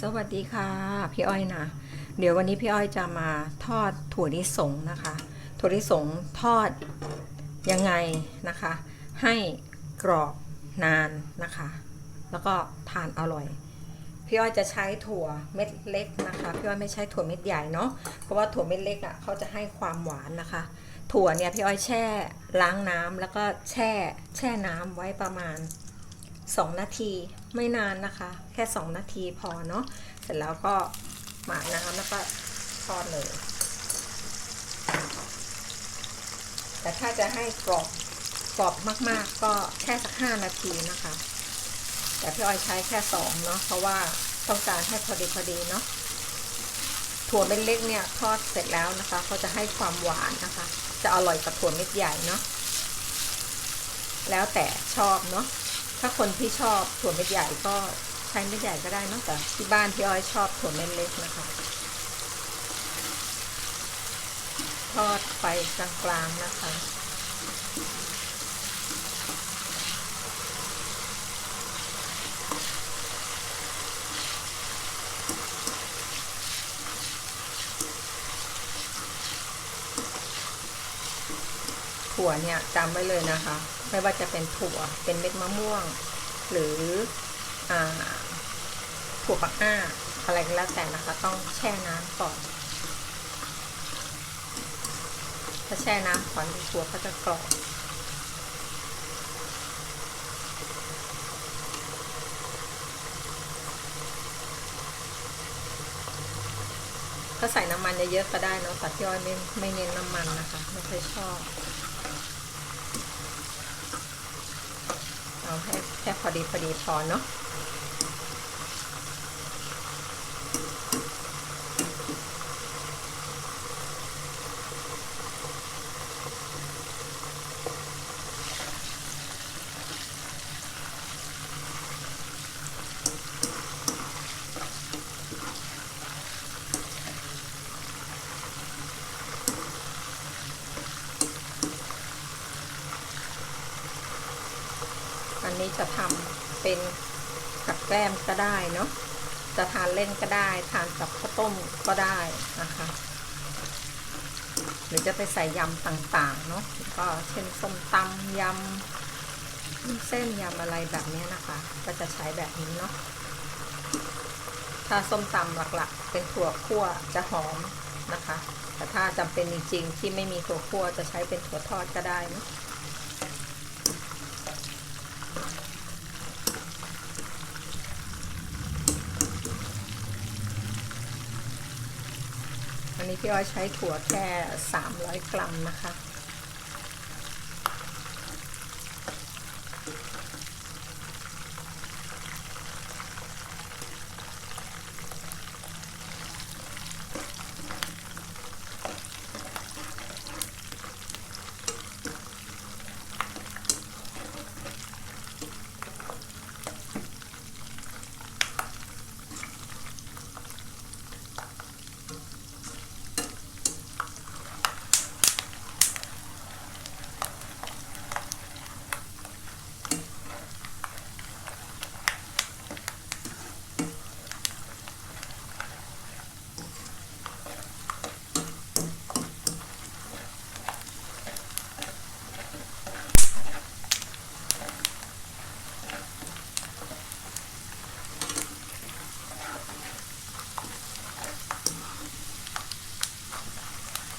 สวัสดีค่ะ พี่อ้อยนะ เดี๋ยววันนี้พี่อ้อยจะมาทอดถั่วลิสงนะคะ ถั่วลิสงทอดยังไงนะคะ ให้กรอบนานนะคะ แล้วก็ทานอร่อย พี่อ้อยจะใช้ถั่วเม็ดเล็กนะคะพี่อ้อยไม่ใช้ถั่วเม็ดใหญ่เนาะเพราะว่าถั่วเม็ดเล็กอะ่ะเขาจะให้ความหวานนะคะ ถั่วเนี่ยพี่อ้อยแช่ล้างน้ำแล้วก็แช่แช่น้ำไว้ประมาณ 2 นาที ไม่นานนะคะ แค่ 2 นาทีพอเนาะเสร็จแล้วก็หมาน้ำแล้วก็ทอดเลย แต่ถ้าจะให้กรอบกรอบมาก ๆ ก็แค่สัก 5 นาทีนะคะ แต่พี่อ้อยใช้แค่ 2 เนาะเพราะว่าต้องการให้พอดีพอดีเนาะถั่วเม็ดเล็กเนี่ยทอดเสร็จแล้วนะคะเขาจะให้ความหวานนะคะ จะอร่อยกว่าถั่วเม็ดใหญ่เนาะแล้วแต่ชอบเนาะ ถ้าคนที่ชอบถั่วเม็ดใหญ่ก็ใช้เม็ดใหญ่ก็ได้นอะแต่ที่บ้านพี่อ้อยชอบถั่วเม็ดเล็กนะคะทอดไปกลางๆนะคะ ถั่วเนี่ยจำไว้เลยนะคะ ไม่ว่าจะเป็นถั่วเป็นเม็ดมะม่วง หรืออถั่วปักอ้าอะไรก็แล้วแต่นะคะ ต้องแช่น้ำก่อน ถ้าแช่น้ำก่อนถั่วก็จะกรอบถ้าใส่น้ำมันเยอะๆก็ได้เนอะแต่ที่อ้อยไม่ไม่เน้นน้ำมันนะคะ ไม่ค่อยชอบ เอาให้แค่พอ ดีพอดีพอเนาะ นนี้จะทำเป็นกับแกล้มก็ได้เนาะจะทานเล่นก็ได้ ทานกับข้าวต้มก็ได้นะคะ หรือจะไปใส่ยำต่างๆเนาะก็เช่นส้มตำยำเส้นยำอะไรแบบนี้นะคะ ก็จะใช้แบบนี้เนาะถ้าส้มตำหลักๆ เป็นถั่วคั่วจะหอมนะคะ แต่ถ้าจำเป็นจริงๆที่ไม่มีถั่วคั่วจะใช้เป็นถั่วทอดก็ได้เนาะ พี่อ้อยใช้ถั่วแค่ 300 กรัมนะคะ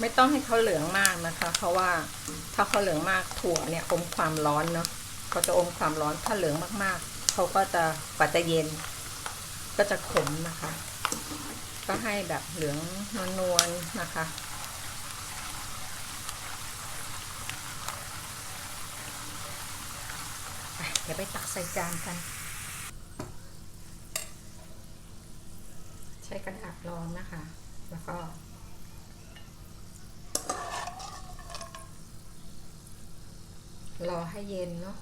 ไม่ต้องให้เขาเหลืองมากนะคะ เพราะว่าถ้าเขาเหลืองมากถั่วเนี่ยอมความร้อนเนาะก็จะอมความร้อนถ้าเหลืองมากๆเขาก็จะกว่าจะเย็น ก็จะขมนะคะ ก็ให้แบบเหลืองนวลๆนะคะเดี๋ยวไปตักใส่จานกัน ใช้กระดาษรองนะคะ แล้วก็ รอให้เย็นเนาะ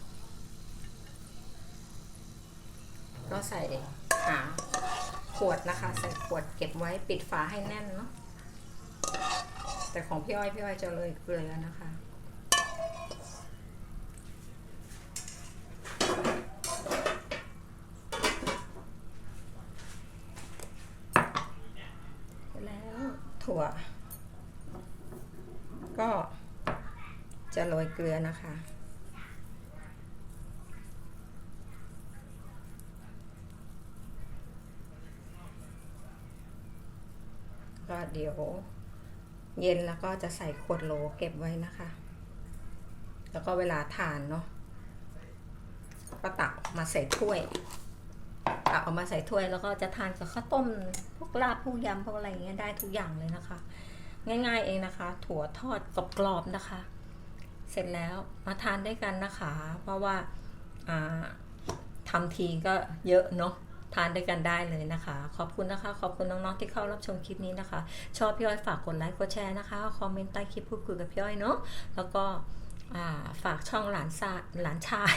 ก็ใส่หาขวดนะคะ ใส่ขวดเก็บไว้ปิดฝาให้แน่นเนาะแต่ของพี่อ้อยพี่อ้อยจะเลยเกลือนะคะพถั่ว ก็จะโรยเกลือนะคะ ก็เดี๋ยว เย็นแล้วก็จะใส่ขวดโหลเก็บไว้นะคะ แล้วก็เวลาทานเนาะก็ตักมาใส่ถ้วย ตักออกมาใส่ถ้วย แล้วก็จะทานกับข้าวต้มพวกลาบพวกยำพวกอะไรอย่างเงี้ยได้ทุกอย่างเลยนะคะ ง่ายๆเองนะคะ ถั่วทอดกรอบๆนะคะ เสร็จแล้วมาทานด้วยกันนะคะ เพราะว่าอ่าทำทีก็เยอะเนาะ ทานด้วยกันได้เลยนะคะ ขอบคุณนะคะ ขอบคุณน้องๆที่เข้ารับชมคลิปนี้นะคะ ชอบพี่อ้อยฝากกดไลค์กดแชร์นะคะคอมเมนต์ใต้คลิปพูดคุยกับพี่อ้อยเนาะแล้วก็ฝากช่องหลานซาหลานชาย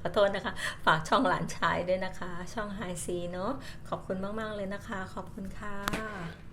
ขอโทษนะคะ ฝากช่องหลานชายด้วยนะคะ ช่องไฮซีเนาะขอบคุณมาก ๆ เลยนะคะ ขอบคุณค่ะ